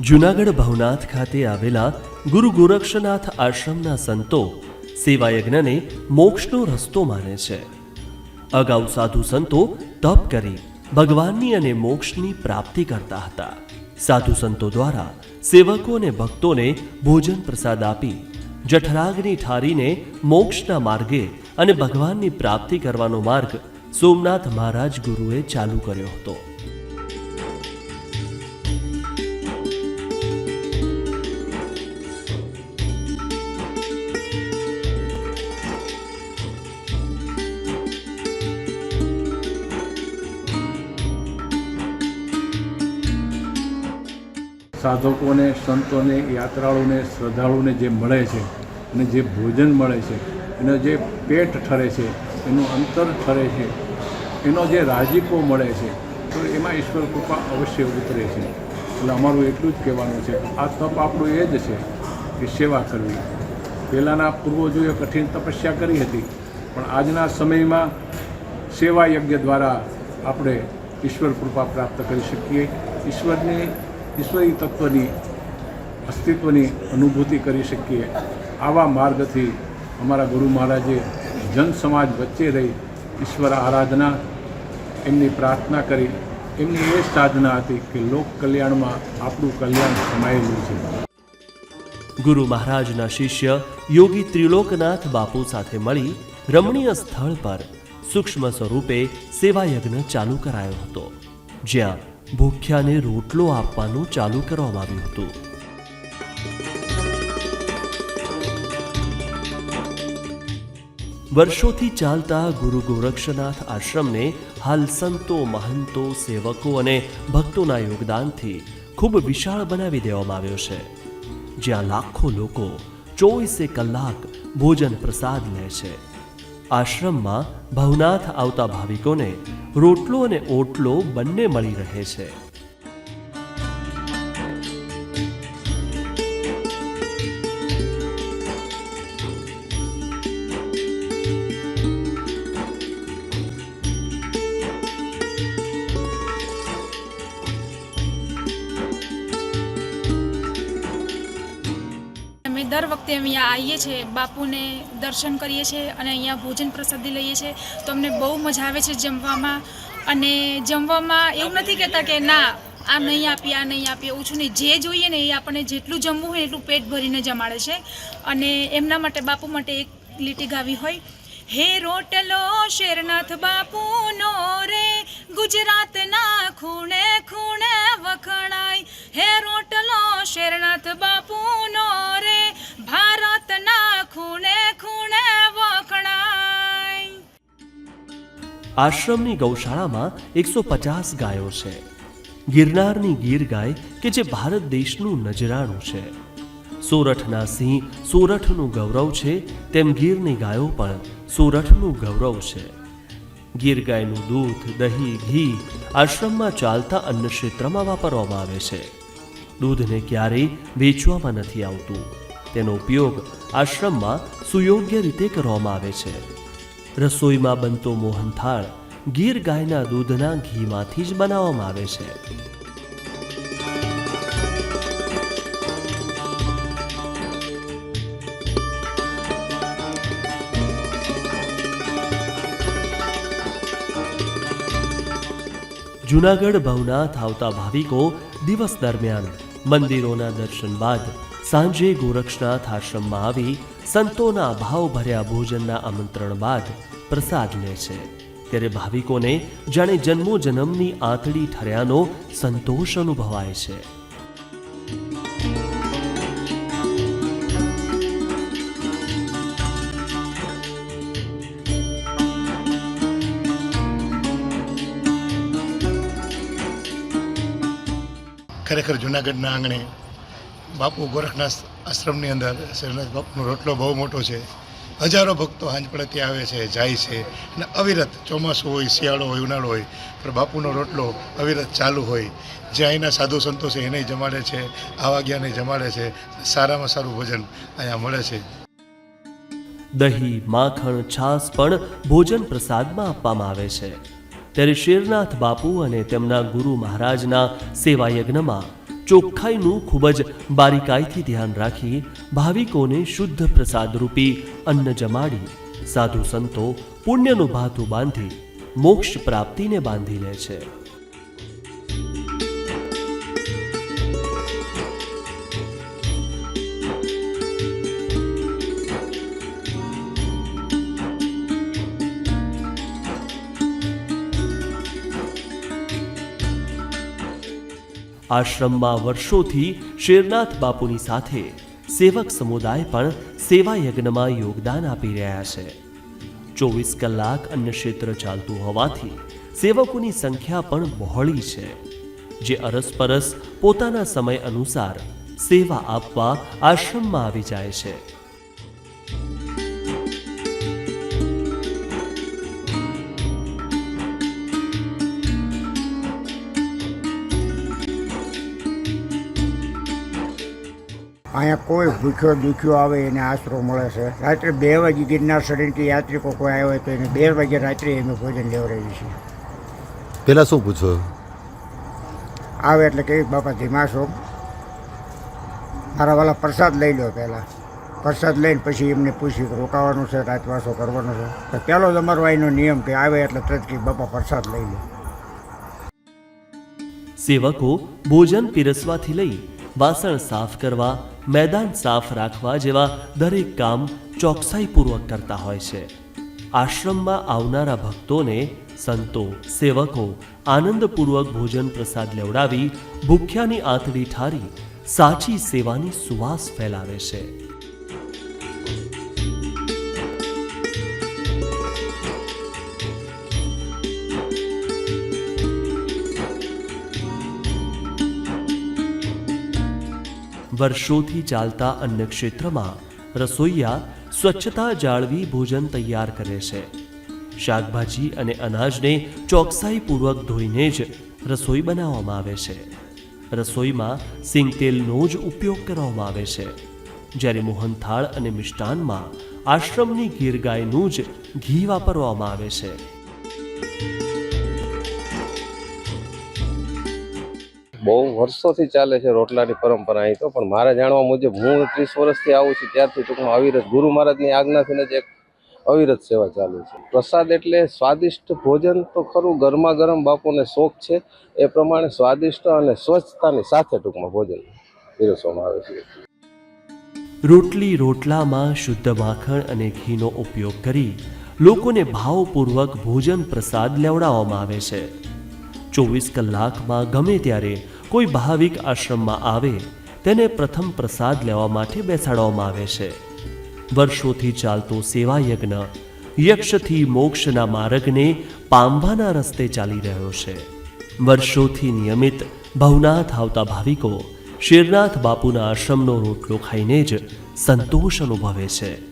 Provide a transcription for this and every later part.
જૂનાગઢ ભવનાથ ખાતે આવેલા ગુરુ ગોરક્ષનાથ આશ્રમના સંતો સેવાયજ્ઞને મોક્ષનો રસ્તો માને છે. અગાઉ સાધુ સંતો તપ કરી ભગવાનની અને મોક્ષની પ્રાપ્તિ કરતા હતા. સાધુ સંતો દ્વારા સેવકો અને ભક્તોને ભોજન પ્રસાદ આપી જઠરાગની ઠારીને મોક્ષના માર્ગે અને ભગવાનની પ્રાપ્તિ કરવાનો માર્ગ સોમનાથ મહારાજ ગુરુએ ચાલુ કર્યો હતો. સાધકોને, સંતોને, યાત્રાળુને, શ્રદ્ધાળુને જે મળે છે અને જે ભોજન મળે છે, એનો જે પેટ ઠરે છે, એનું અંતર ઠરે છે, એનો જે રાજીપો મળે છે, તો એમાં ઈશ્વર કૃપા અવશ્ય ઉતરે છે. એટલે અમારું એટલું જ કહેવાનું છે આ તપ આપણું એ જ છે કે સેવા કરવી. પહેલાંના પૂર્વજોએ કઠિન તપસ્યા કરી હતી, પણ આજના સમયમાં સેવા યજ્ઞ દ્વારા આપણે ઈશ્વર કૃપા પ્રાપ્ત કરી શકીએ. ઈશ્વરની ઈશ્વરી તત્વની અસ્તિત્વની અનુભૂતિ કરી શકીએ આવા માર્ગથી અમારા ગુરુ મહારાજે જન સમાજ વચ્ચે રહી ઈશ્વર આરાધના, એમની પ્રાર્થના કરી. એમની એ સાધના હતી કે લોક કલ્યાણમાં આપણું કલ્યાણ સમાયેલું છે. ગુરુ મહારાજના શિષ્ય યોગી ત્રિલોકનાથ બાપુ સાથે મળી રમણીય સ્થળ પર સૂક્ષ્મ સ્વરૂપે સેવાયજ્ઞ ચાલુ કરાયો હતો. જ્યાં ભૂખ્યાને રોટલો આપવાનું ચાલુ કરવામાં આવ્યું હતું. વર્ષોથી ચાલતા ગુરુ ગોરક્ષનાથ આશ્રમને હાલ સંતો, મહંતો, સેવકો અને ભક્તોના યોગદાનથી ખૂબ વિશાળ બનાવી દેવામાં આવ્યો છે. જ્યાં લાખો લોકો ચોવીસે કલાક ભોજન પ્રસાદ લે છે. આશ્રમમાં ભવનાથ આવતા ભાવિકોને રોટલો અને ઓટલો બંને મળી રહે છે. દર વખતે અહીંયા આવીએ છીએ, બાપુને દર્શન કરીએ છીએ અને અહીંયા ભોજન પ્રસાદી લઈએ છીએ. તો અમને બહુ મજા આવે છે જમવામાં. અને જમવામાં એવું નથી કહેતા કે ના, આ નહીં આપીએ, આ નહીં આપીએ. ઓછું નહીં. જે જોઈએ ને એ આપણને જેટલું જમવું હોય એટલું પેટ ભરીને જમાડે છે. અને એમના માટે, બાપુ માટે એક લીટી ગાવી હોય. હે રોટલો શેરનાથ બાપુનો રે, ગુજરાતના ખૂણે ખૂણે વખણાય. હે રોટલો શેરનાથ બાપુનો રે ખૂણે ખૂણે વખણાય. આશ્રમની ગૌશાળામાં એકસો પચાસ ગાયો છે. ગિરનારની ગીર ગાય કે જે ભારત દેશનું નજરાણું છે. સોરઠના સિંહ સોરઠનું ગૌરવ છે, તેમ ગીરની ગાયો પણ સોરઠનું ગૌરવ છે. ગીર ગાયનું દૂધ, દહીં, ઘી આશ્રમમાં ચાલતા અન્ન ક્ષેત્રમાં વાપરવામાં આવે છે. દૂધને ક્યારેય વેચવામાં નથી આવતું. તેનો ઉપયોગ આશ્રમમાં સુયોગ્ય રીતે કરવામાં આવે છે. રસોઈમાં બનતો મોહનથાળ ગીર ગાયના દૂધના ઘીમાંથી જ બનાવવામાં આવે છે. જૂનાગઢ ભવનાથ આવતા ભાવિકો દિવસ દરમિયાન મંદિરોના દર્શન બાદ સાંજે ગોરક્ષનાથ આશ્રમમાં આવી સંતોના ભાવભર્યા ભોજનના આમંત્રણ બાદ પ્રસાદ લે છે. ત્યારે ભાવિકોને જાણે જન્મો જન્મની આંતળી ઠર્યાનો સંતોષ અનુભવાય છે. ખરેખર જુનાગઢના આંગણે બાપુ ગોરખનાથ આશ્રમની અંદર શ્રીનાથ બાપુનો રોટલો બહુ મોટો છે. હજારો ભક્તો હાંજ ત્યાં આવે છે, જાય છે. અને અવિરત ચોમાસું હોય, શિયાળો હોય, ઉનાળો હોય, પણ બાપુનો રોટલો અવિરત ચાલુ હોય. જ્યાં અહીંના સાધુ સંતો છે, એને જમાડે છે, આવા જ્ઞાને જમાડે છે, સારામાં સારું ભોજન અહીંયા મળે છે. દહીં, માખણ છાસ પણ ભોજન પ્રસાદમાં આપવામાં આવે છે. ત્યારે શેરનાથ બાપુ અને તેમના ગુરુ મહારાજના સેવાયજ્ઞમાં ચોખ્ખાઈનું ખૂબ જ બારીકાઈથી ધ્યાન રાખી ભાવિકોને શુદ્ધ પ્રસાદરૂપી અન્ન જમાડી સાધુ સંતો પુણ્યનું ભાથું બાંધી મોક્ષ પ્રાપ્તિને બાંધી લે છે. આશ્રમમાં વર્ષોથી શેરનાથ બાપુની સાથે સેવક સમુદાય પણ સેવા યજ્ઞમાં યોગદાન આપી રહ્યા છે. ચોવીસ કલાક અન્ય ક્ષેત્ર ચાલતું હોવાથી સેવકોની સંખ્યા પણ બહોળી છે. જે અરસપરસ પોતાના સમય અનુસાર સેવા આપવા આશ્રમમાં આવી જાય છે. અહીંયા કોઈ ભૂખ્યો દુખ્યો આવે એને આશરો મળે છે. રાત્રે બે વાગે ગિરનાર શરીરથી યાત્રિકો કોઈ આવ્યો હોય તો એને બે વાગે રાત્રે એમને ભોજન લેવડાવીએ છીએ. પેલા શું પૂછો? આવે એટલે કે બાપા ધીમા છો. મારા વાલા પ્રસાદ લઈ લો પહેલાં. પ્રસાદ લઈને પછી એમને પૂછી કે રોકાવાનું છે રાતવાસો કરવાનો છે? તો પહેલો જ અમારો અહીંનો નિયમ કે આવે એટલે તરત કે બાપા પ્રસાદ લઈ લો. સેવકો ભોજન પીરસવાથી લઈ વાસણ સાફ કરવા મેદાન સાફ રાખવા જેવા દરેક કામ ચોકસાઈપૂર્વક કરતા હોય છે. આશ્રમમાં આવનારા ભક્તોને સંતો, સેવકો આનંદપૂર્વક ભોજન પ્રસાદ લેવડાવી ભૂખ્યાની આંતડી ઠારી સાચી સેવાની સુવાસ ફેલાવે છે. વર્ષોથી ચાલતા અન્ય ક્ષેત્રમાં રસોઈયા સ્વચ્છતા જાળવી ભોજન તૈયાર કરે છે. શાકભાજી અને અનાજને ચોકસાઈપૂર્વક ધોઈને જ રસોઈ બનાવવામાં આવે છે. રસોઈમાં સિંગ તેલનો જ ઉપયોગ કરવામાં આવે છે. જ્યારે મોહનથાળ અને મિષ્ટાનમાં આશ્રમની ગીર ગાયનું જ ઘી વાપરવામાં આવે છે. બહુ વર્ષોથી ચાલે છે રોટલાની પરંપરા અહીં તો, પણ મારા જાણવા મુજબ હું ત્રીસ વર્ષથી આવું છું, ત્યારથી ટૂંકમાં અવિરત, ગુરુ મહારાજની આજ્ઞાથી જ એક અવિરત સેવા ચાલુ છે. પ્રસાદ એટલે સ્વાદિષ્ટ ભોજન તો ખરું, ગરમા ગરમ બાપુને શોખ છે, એ પ્રમાણે સ્વાદિષ્ટ અને સ્વચ્છતાની સાથે ટૂંકમાં ભોજન પીરસવામાં આવે છે. રોટલી રોટલામાં શુદ્ધ માખણ અને ઘીનો ઉપયોગ કરી લોકોને ભાવપૂર્વક ભોજન પ્રસાદ લેવડાવવામાં આવે છે. ચોવીસ કલાકમાં ગમે ત્યારે કોઈ ભાવિક આશ્રમમાં આવે, તેને પ્રથમ પ્રસાદ લેવા માટે બેસાડવામાં આવે છે. વર્ષોથી ચાલતો સેવા યજ્ઞ યક્ષથી મોક્ષના માર્ગને પામવાના રસ્તે ચાલી રહ્યો છે. વર્ષોથી નિયમિત ભવનાથ આવતા ભાવિકો શેરનાથ બાપુના આશ્રમનો રોટલો ખાઈને જ સંતોષ અનુભવે છે.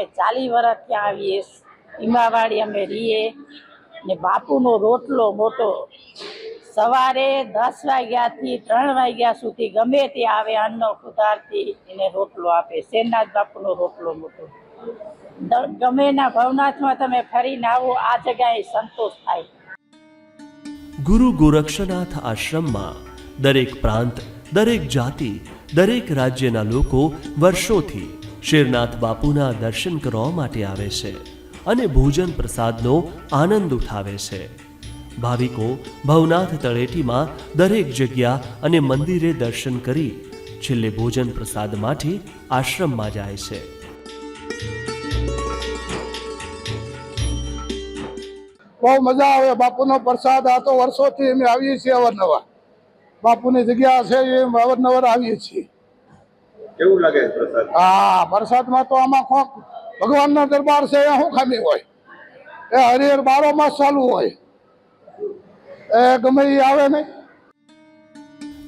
અમે ચાલી વર્ષ ત્યાં આવીએ. ઈમાવાડી અમે રહીએ. ને બાપુનો રોટલો મોટો. સવારે દસ વાગ્યાથી ત્રણ વાગ્યા સુધી ગમે તે આવે અન્ન કુદારથી એને રોટલો આપે. શેરનાથ બાપુનો રોટલો મોટો. ગમે ના ભવનાથમાં તમે ફરીને આવો, આ જગ્યાએ સંતોષ થાય. ગુરુ ગોરક્ષનાથ આશ્રમમાં દરેક પ્રાંત, દરેક જાતિ, દરેક રાજ્યના લોકો વર્ષોથી શેરનાથ બાપુના દર્શન કરવા માટે આવે છે અને ભોજન પ્રસાદનો આનંદ ઉઠાવે છે. ભાવિકો, ભવનાથ તળેટીમાં દરેક જગ્યા અને મંદિરે દર્શન કરી છેલ્લે ભોજન પ્રસાદ માટે આશ્રમમાં જાય છે. બહુ મજા આવે બાપુનો પ્રસાદ. આ તો વર્ષોથી અમે આવીએ છીએ અવારનવાર. બાપુની જગ્યા છે એ અવારનવાર આવીએ છીએ. કેવું લાગે પ્રસાદ? હા પ્રસાદમાં તો આમાં કોક ભગવાનના દરબાર છે એ શું ખામી હોય? એ હરિહર બારો માસ ચાલુ હોય. એ ગમે એ આવે ને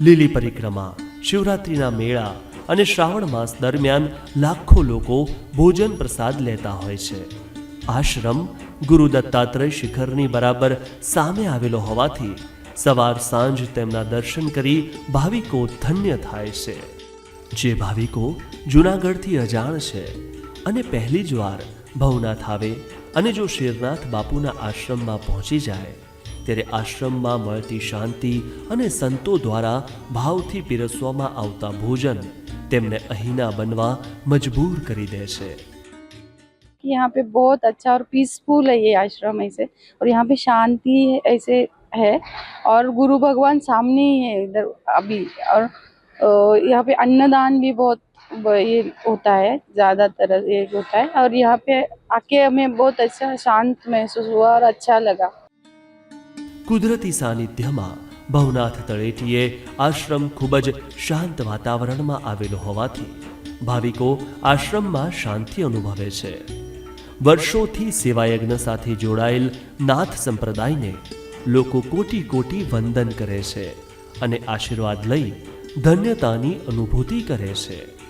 લીલી પરિક્રમા શિવરાત્રિના મેળા અને શ્રાવણ માસ દરમિયાન લાખો લોકો ભોજન પ્રસાદ લેતા હોય છે. આશ્રમ ગુરુ દત્તાત્રેય શિખરની બરાબર સામે આવેલો હોવાથી સવાર સાંજ તેમના દર્શન કરી ભાવિકો ધન્ય થાય છે. જે ભાવિકો જૂનાગઢથી અજાણ છે અને પહેલી જ વાર ભવનાથ આવે અને જો શેરનાથ બાપુના આશ્રમમાં પહોંચી જાય ત્યારે આશ્રમમાં મળતી શાંતિ અને સંતો દ્વારા ભાવથી પીરસવામાં આવતા ભોજન તેમને અહીંના બનવા મજબૂર કરી દે છે कि यहाँ पे बहुत अच्छा और पीसफुल है ये आश्रम ऐसे और यहाँ पे शांति ऐसे है और गुरु भगवान सामने ही है इधर अभी और अ, यहाँ पे अन्नदान भी बहुत ब- ये होता है ज़्यादातर ये होता है और यहाँ पे आके हमें बहुत अच्छा शांत महसूस हुआ और अच्छा लगा કુદરતી સાનિધ્યમાં ભવનાથ તળેટીએ આશ્રમ ખૂબ જ શાંત વાતાવરણમાં આવેલો હોવાથી ભાવિકો આશ્રમમાં શાંતિ અનુભવે છે વર્ષોથી સેવાયજ્ઞ સાથે જોડાયેલ નાથ સંપ્રદાયને લોકો કોટી કોટી વંદન કરે છે અને આશીર્વાદ લઈ ધન્યતાની અનુભૂતિ કરે છે.